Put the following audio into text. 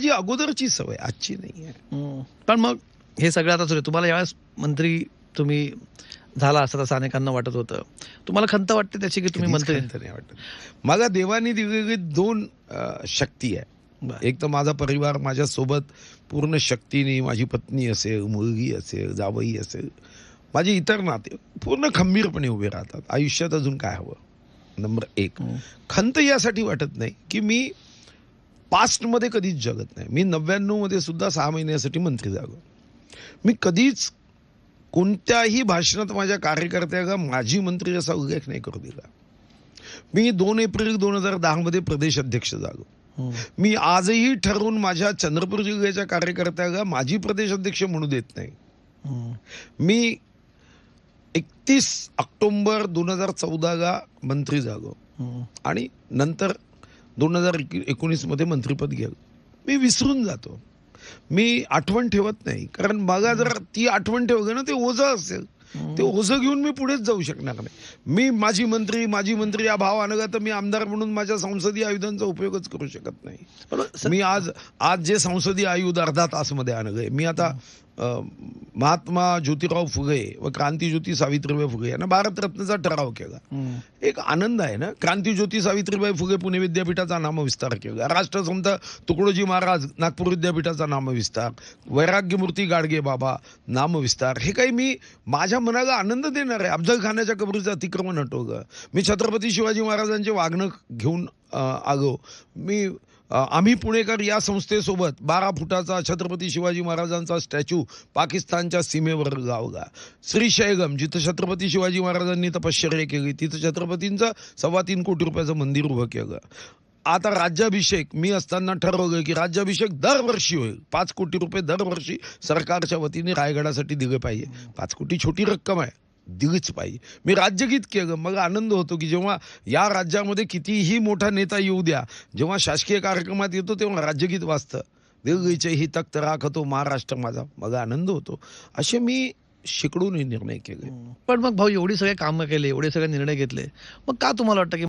माझी अगोदरची सवय आजची नाही आहे. पण मग हे सगळं आता सुरू. तुम्हाला यावेळेस मंत्री तुम्ही झाला असं तसं अनेकांना वाटत होतं तुम्हाला खंत वाटते त्याची की तुम्ही मंत्री नाही वाटत मला देवाने दिलेली दोन शक्ती आहे. एक तर माझा परिवार माझ्या सोबत पूर्ण शक्तीने माझी पत्नी असेल मुलगी असेल जावई असेल माझे इतर नाते पूर्ण खंबीरपणे उभे राहतात आयुष्यात अजून काय हवं नंबर एक. खंत यासाठी वाटत नाही की मी पास्टमध्ये कधीच जगत नाही मी नव्याण्णवमध्ये सुद्धा सहा महिन्यासाठी मंत्री झालो मी कधीच कोणत्याही भाषणात माझ्या कार्यकर्त्याला माजी मंत्री असा उल्लेख नाही करू दिला मी दोन एप्रिल दोन हजार दहामध्ये प्रदेश अध्यक्ष झालो. मी आजही ठरवून माझ्या चंद्रपूर जिल्ह्याच्या कार्यकर्त्याला माजी प्रदेश अध्यक्ष म्हणू देत नाही. मी एकतीस ऑक्टोबर दोन हजार चौदाला मंत्री झालो. आणि नंतर दोन हजार एकोणीसमध्ये मंत्रिपद गेलो. मी विसरून जातो. मी आठवण ठेवत नाही. कारण मला जर ती आठवण ठेवली ना ते ओझं असेल. ते ओझं घेऊन मी पुढेच जाऊ शकणार नाही. मी माझी मंत्री माझी मंत्री या भाव आणला तर मी आमदार म्हणून माझ्या संसदीय आयुधांचा उपयोगच करू शकत नाही. मी आज आज जे संसदीय आयुध अर्धा तासमध्ये आणलंय मी आता महात्मा ज्योतिराव फुले व क्रांतीज्योती सावित्रीबाई फुले यांना भारतरत्नाचा ठराव केला. एक आनंद आहे ना? क्रांतीज्योती सावित्रीबाई फुले पुणे विद्यापीठाचा नामविस्तार केला. राष्ट्रसंत तुकडोजी महाराज नागपूर विद्यापीठाचा नामविस्तार वैराग्यमूर्ती गाडगे बाबा नामविस्तार. हे काही मी माझ्या मनाला आनंद देणार आहे. अफजल खानाच्या कबरीचं अतिक्रमण हटवलं. मी छत्रपती शिवाजी महाराजांचे वागणं घेऊन आलो. मी आम्ही पुणेकर या संस्थेसोबत बारा फुटाचा छत्रपती शिवाजी महाराजांचा स्टॅच्यू पाकिस्तानच्या सीमेवर लावला श्रीशैगम जिथं छत्रपती शिवाजी महाराजांनी तपश्चर्या केली तिथं छत्रपतींचं सव्वा तीन कोटी रुपयाचं मंदिर उभं केलं. आता राज्याभिषेक मी असताना ठरवलं की राज्याभिषेक दरवर्षी होईल. पाच कोटी रुपये दरवर्षी सरकारच्या वतीने रायगडासाठी दिले पाहिजे. पाच कोटी छोटी रक्कम आहे. दिलीच पाहिजे मी राज्यगीत केलं. मग आनंद होतो की जेव्हा या राज्यामध्ये कितीही मोठा नेता येऊ द्या जेव्हा शासकीय कार्यक्रमात येतो तेव्हा राज्यगीत वाचतं दिल्लीचे ही तख्त राखतो महाराष्ट्र माझा. मग आनंद होतो. असे मी शिकडून हे निर्णय केले. पण मग भाऊ एवढी सगळे कामं केले एवढे सगळे निर्णय घेतले. मग का तुम्हाला वाटतं की